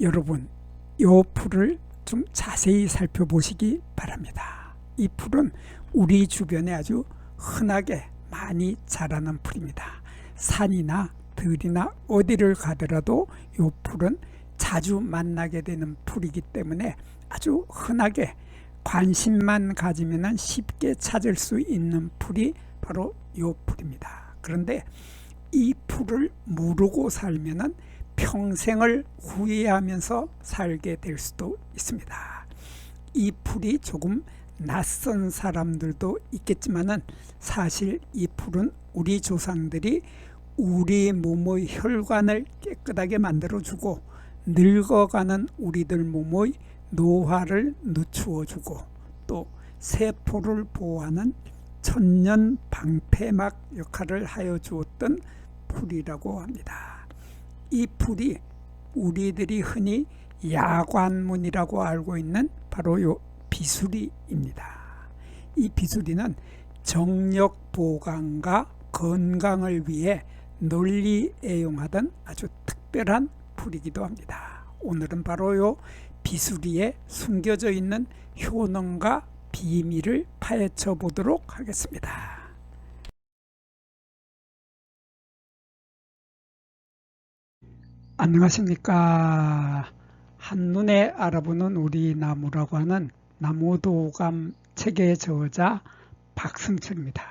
여러분 요 풀을 좀 자세히 살펴보시기 바랍니다. 이 풀은 우리 주변에 아주 흔하게 많이 자라는 풀입니다. 산이나 들이나 어디를 가더라도 요 풀은 자주 만나게 되는 풀이기 때문에 아주 흔하게 관심만 가지면 쉽게 찾을 수 있는 풀이 바로 요 풀입니다. 그런데 이 풀을 모르고 살면은 평생을 후회하면서 살게 될 수도 있습니다. 이 풀이 조금 낯선 사람들도 있겠지만은 사실 이 풀은 우리 조상들이 우리 몸의 혈관을 깨끗하게 만들어주고 늙어가는 우리들 몸의 노화를 늦추어주고 또 세포를 보호하는 천년 방패막 역할을 하여 주었던 풀이라고 합니다. 이 풀이 우리들이 흔히 야관문이라고 알고 있는 바로 요 비수리입니다. 이 비수리는 정력 보강과 건강을 위해 널리 애용하던 아주 특별한 풀이기도 합니다. 오늘은 바로 요 비수리에 숨겨져 있는 효능과 비밀을 파헤쳐 보도록 하겠습니다. 안녕하십니까. 한눈에 알아보는 우리 나무라고 하는 나무도감 책의 저자 박승철입니다.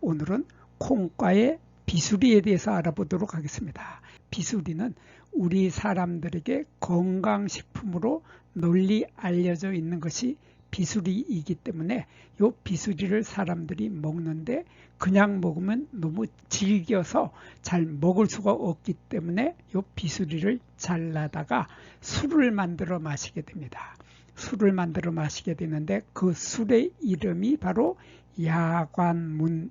오늘은 콩과의 비수리에 대해서 알아보도록 하겠습니다. 비수리는 우리 사람들에게 건강식품으로 널리 알려져 있는 것이 비수리이기 때문에 이 비수리를 사람들이 먹는데 그냥 먹으면 너무 질겨서 잘 먹을 수가 없기 때문에 이 비수리를 잘라다가 술을 만들어 마시게 됩니다. 술을 만들어 마시게 되는데 그 술의 이름이 바로 야관문주라고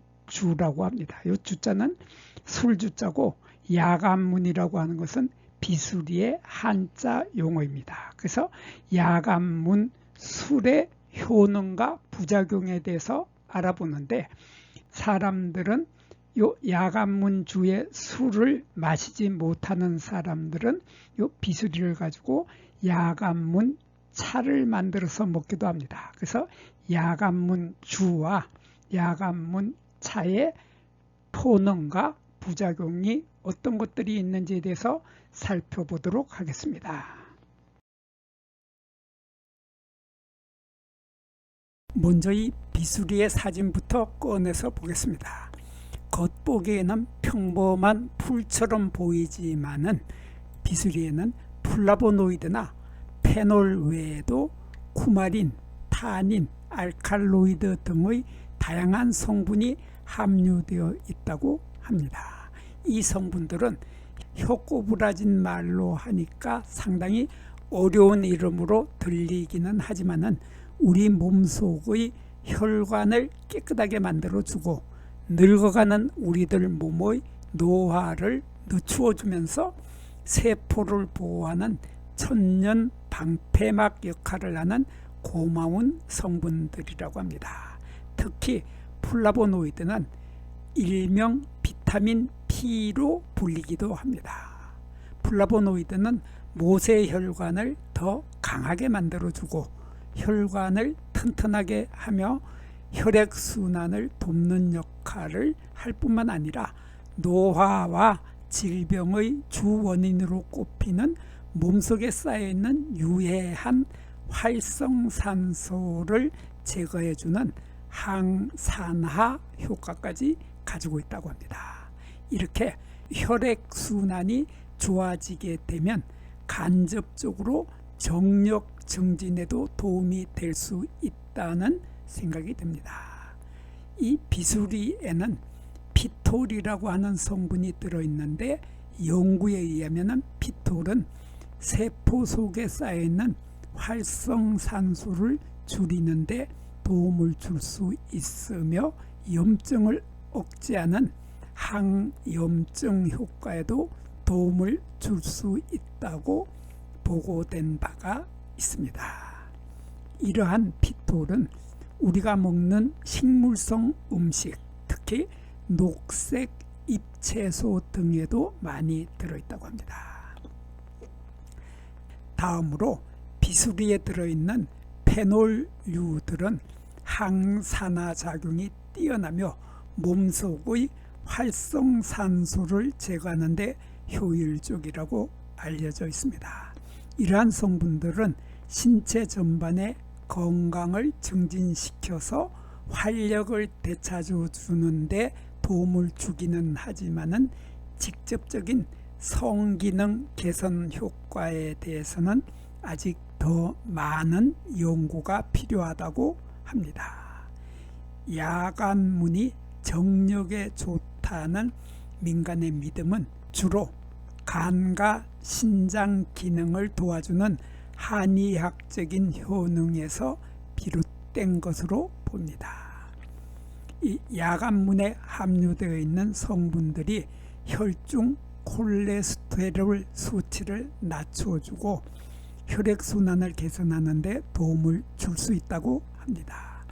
합니다. 이 주자는 술주자고 야관문이라고 하는 것은 비수리의 한자 용어입니다. 그래서 야관문 술의 효능과 부작용에 대해서 알아보는데 사람들은 요 야간문주의 술을 마시지 못하는 사람들은 요 비수리를 가지고 야간문 차를 만들어서 먹기도 합니다. 그래서 야간문 주와 야간문 차의 효능과 부작용이 어떤 것들이 있는지에 대해서 살펴보도록 하겠습니다. 먼저 이 비수리의 사진부터 꺼내서 보겠습니다. 겉보기에는 평범한 풀처럼 보이지만은 비수리에는 플라보노이드나 페놀 외에도 쿠마린, 타닌, 알칼로이드 등의 다양한 성분이 함유되어 있다고 합니다. 이 성분들은 효코브라진 말로 하니까 상당히 어려운 이름으로 들리기는 하지만은 우리 몸속의 혈관을 깨끗하게 만들어주고 늙어가는 우리들 몸의 노화를 늦추어 주면서 세포를 보호하는 천년 방패막 역할을 하는 고마운 성분들이라고 합니다. 특히 플라보노이드는 일명 비타민 P로 불리기도 합니다. 플라보노이드는 모세혈관을 더 강하게 만들어주고 혈관을 튼튼하게 하며 혈액 순환을 돕는 역할을 할 뿐만 아니라 노화와 질병의 주 원인으로 꼽히는 몸속에 쌓여 있는 유해한 활성산소를 제거해주는 항산화 효과까지 가지고 있다고 합니다. 이렇게 혈액순환이 좋아지게 되면 간접적으로 정력 증진에도 도움이 될 수 있다는 생각이 듭니다. 이 비수리에는 피톨이라고 하는 성분이 들어있는데 연구에 의하면 피톨은 세포 속에 쌓여있는 활성산소를 줄이는데 도움을 줄 수 있으며 염증을 억제하는 항염증 효과에도 도움을 줄 수 있다고 보고된 바가 있습니다. 이러한 피톨은 우리가 먹는 식물성 음식, 특히 녹색 잎채소 등에도 많이 들어있다고 합니다. 다음으로 비수리에 들어있는 페놀류들은 항산화 작용이 뛰어나며 몸속의 활성산소를 제거하는 데 효율적이라고 알려져 있습니다. 이러한 성분들은 신체 전반의 건강을 증진시켜서 활력을 되찾아 주는데 도움을 주기는 하지만은 직접적인 성기능 개선 효과에 대해서는 아직 더 많은 연구가 필요하다고 합니다. 야간문이 정력에 좋다는 민간의 믿음은 주로 간과 신장 기능을 도와주는 한의학적인 효능에서 비롯된 것으로 봅니다. 이 야간문에 함유되어 있는 성분들이 혈중 콜레스테롤 수치를 낮춰주고 혈액순환을 개선하는 데 도움을 줄 수 있다고 합니다.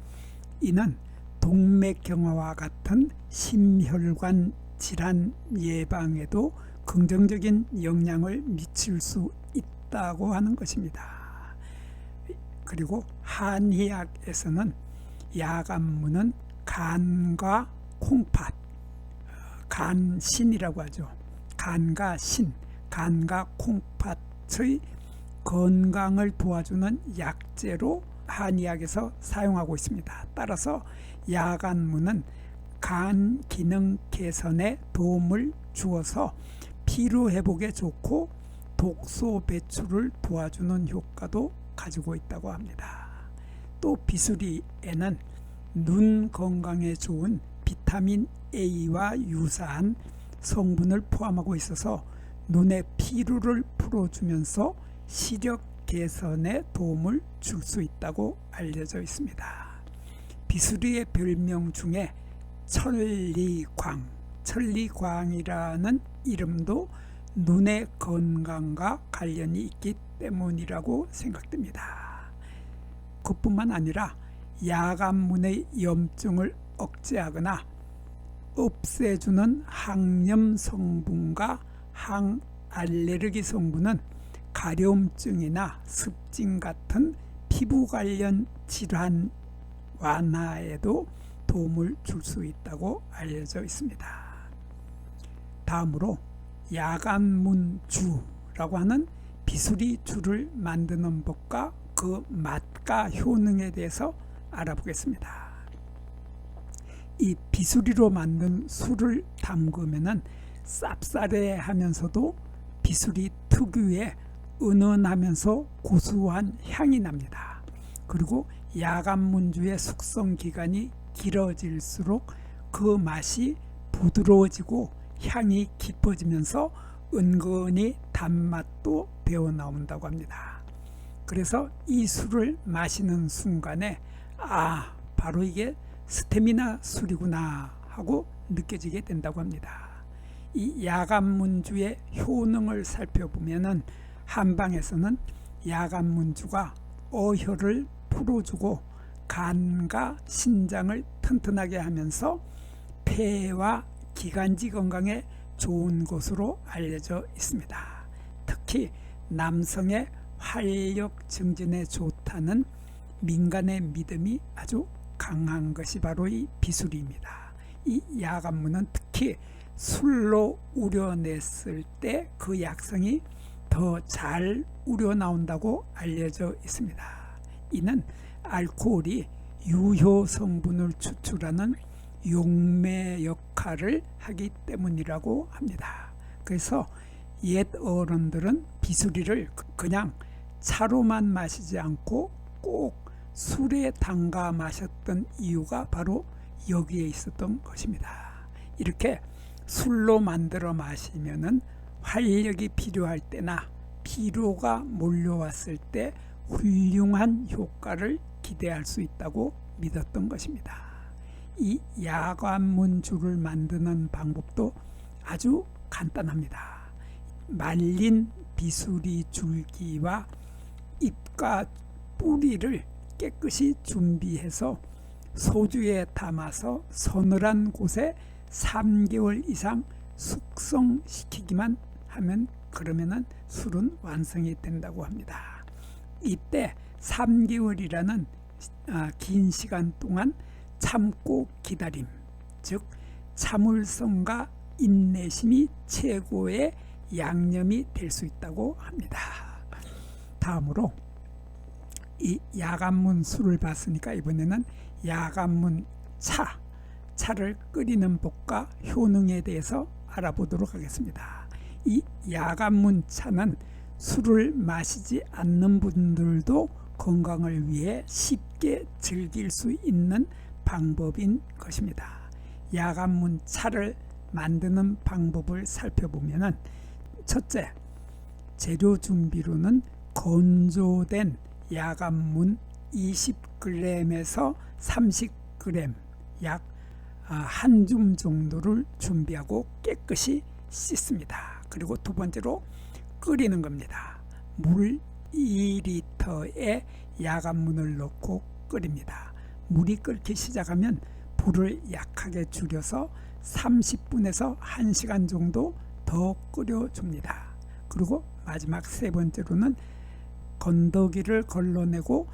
이는 동맥경화와 같은 심혈관 질환 예방에도 긍정적인 영향을 미칠 수 있다고 하는 것입니다. 그리고 한의학에서는 야간무는 간과 콩팥, 어, 간신이라고 하죠. 간과 신, 간과 콩팥의 건강을 도와주는 약재로 한의학에서 사용하고 있습니다. 따라서 야간무는 간 기능 개선에 도움을 주어서 피로 회복에 좋고 독소 배출을 도와주는 효과도 가지고 있다고 합니다. 또 비수리에는 눈 건강에 좋은 비타민 A와 유사한 성분을 포함하고 있어서 눈의 피로를 풀어주면서 시력 개선에 도움을 줄 수 있다고 알려져 있습니다. 비수리의 별명 중에 천리광, 천리광이라는 이름도 눈의 건강과 관련이 있기 때문이라고 생각됩니다. 그뿐만 아니라 야간문의 염증을 억제하거나 없애주는 항염 성분과 항알레르기 성분은 가려움증이나 습진 같은 피부 관련 질환 완화에도 도움을 줄 수 있다고 알려져 있습니다. 다음으로 야간문주라고 하는 비수리 주를 만드는 법과 그 맛과 효능에 대해서 알아보겠습니다. 이 비수리로 만든 술을 담그면은 쌉싸래하면서도 비수리 특유의 은은하면서 고소한 향이 납니다. 그리고 야간문주의 숙성 기간이 길어질수록 그 맛이 부드러워지고 향이 깊어지면서 은근히 단맛도 배어 나온다고 합니다. 그래서 이 술을 마시는 순간에 아 바로 이게 스테미나 술이구나 하고 느껴지게 된다고 합니다. 이 야간문주의 효능을 살펴보면은 한방에서는 야간문주가 어혈을 풀어주고 간과 신장을 튼튼하게 하면서 폐와 기관지 건강에 좋은 것으로 알려져 있습니다. 특히 남성의 활력 증진에 좋다는 민간의 믿음이 아주 강한 것이 바로 이 비술입니다. 이 야간문은 특히 술로 우려냈을 때 그 약성이 더 잘 우려 나온다고 알려져 있습니다. 이는 알코올이 유효 성분을 추출하는 용매 역할을 하기 때문이라고 합니다. 그래서 옛 어른들은 비수리를 그냥 차로만 마시지 않고 꼭 술에 담가 마셨던 이유가 바로 여기에 있었던 것입니다. 이렇게 술로 만들어 마시면은 활력이 필요할 때나 피로가 몰려왔을 때 훌륭한 효과를 기대할 수 있다고 믿었던 것입니다. 이 야관문주를 만드는 방법도 아주 간단합니다. 말린 비수리 줄기와 잎과 뿌리를 깨끗이 준비해서 소주에 담아서 서늘한 곳에 3개월 이상 숙성시키기만 하면 그러면은 술은 완성이 된다고 합니다. 이때 3개월이라는 아, 긴 시간 동안 참고 기다림, 즉 참을성과 인내심이 최고의 양념이 될 수 있다고 합니다. 다음으로 이 야간문 술을 봤으니까 이번에는 야간문 차, 차를 끓이는 법과 효능에 대해서 알아보도록 하겠습니다. 이 야간문 차는 술을 마시지 않는 분들도 건강을 위해 쉽게 즐길 수 있는 방법인 것입니다. 야간문 차를 만드는 방법을 살펴보면은 첫째, 재료 준비로는 건조된 야간문 20g에서 30g 약 한 줌 정도를 준비하고 깨끗이 씻습니다. 그리고 두 번째로 끓이는 겁니다. 물 2리터에 야간문을 넣고 끓입니다. 물이 끓기 시작하면 불을 약하게 줄여서 30분에서 1시간 정도 더 끓여줍니다. 그리고 마지막 세 번째로는 건더기를 걸러내고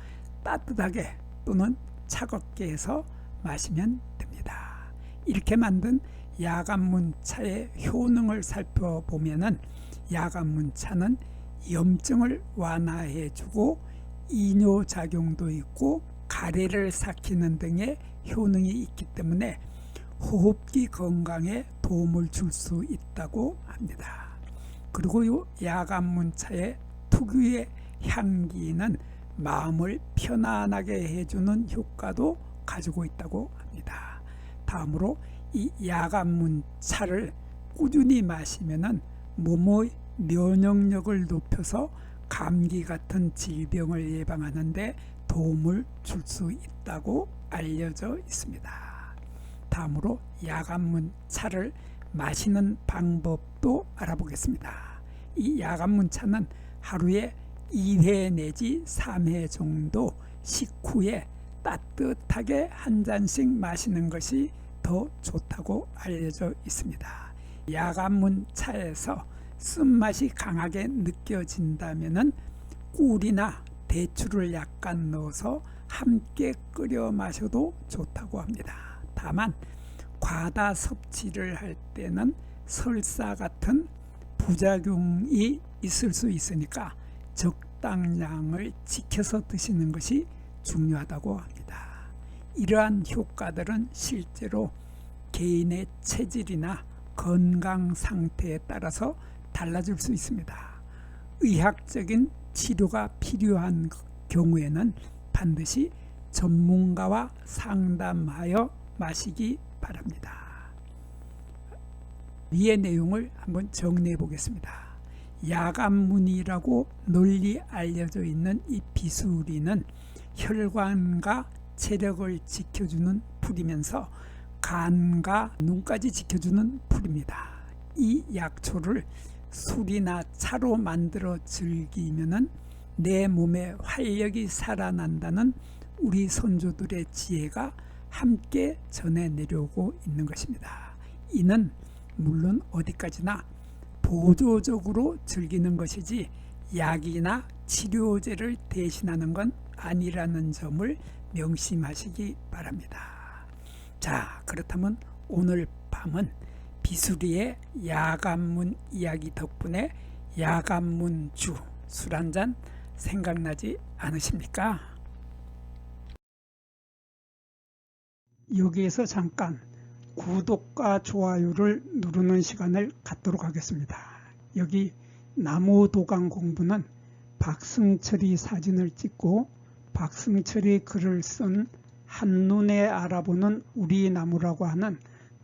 따뜻하게 또는 차갑게 해서 마시면 됩니다. 이렇게 만든 야간문차의 효능을 살펴보면은 야간문차는 염증을 완화해주고 이뇨작용도 있고 가래를 삭히는 등의 효능이 있기 때문에 호흡기 건강에 도움을 줄 수 있다고 합니다. 그리고 이 야간문차의 특유의 향기는 마음을 편안하게 해주는 효과도 가지고 있다고 합니다. 다음으로 이 야간문차를 꾸준히 마시면은 몸의 면역력을 높여서 감기 같은 질병을 예방하는데 도움을 줄 수 있다고 알려져 있습니다. 다음으로 야간문 차를 마시는 방법도 알아보겠습니다. 이 야간문 차는 하루에 2회 내지 3회 정도 식후에 따뜻하게 한 잔씩 마시는 것이 더 좋다고 알려져 있습니다. 야간문 차에서 쓴맛이 강하게 느껴진다면 꿀이나 대추를 약간 넣어서 함께 끓여 마셔도 좋다고 합니다. 다만 과다 섭취를 할 때는 설사 같은 부작용이 있을 수 있으니까 적당량을 지켜서 드시는 것이 중요하다고 합니다. 이러한 효과들은 실제로 개인의 체질이나 건강 상태에 따라서 달라질 수 있습니다. 의학적인 치료가 필요한 경우에는 반드시 전문가와 상담하여 마시기 바랍니다. 위의 내용을 한번 정리해 보겠습니다. 야간문이라고 널리 알려져 있는 이 비수리는 혈관과 체력을 지켜주는 풀이면서 간과 눈까지 지켜주는 풀입니다. 이 약초를 술이나 차로 만들어 즐기면은 내 몸에 활력이 살아난다는 우리 선조들의 지혜가 함께 전해 내려오고 있는 것입니다. 이는 물론 어디까지나 보조적으로 즐기는 것이지 약이나 치료제를 대신하는 건 아니라는 점을 명심하시기 바랍니다. 자, 그렇다면 오늘 밤은 비수리의 야간문 이야기 덕분에 야간문주 술 한 잔 생각나지 않으십니까? 여기에서 잠깐 구독과 좋아요를 누르는 시간을 갖도록 하겠습니다. 여기 나무 도강 공부는 박승철이 사진을 찍고 박승철이 글을 쓴 한눈에 알아보는 우리 나무라고 하는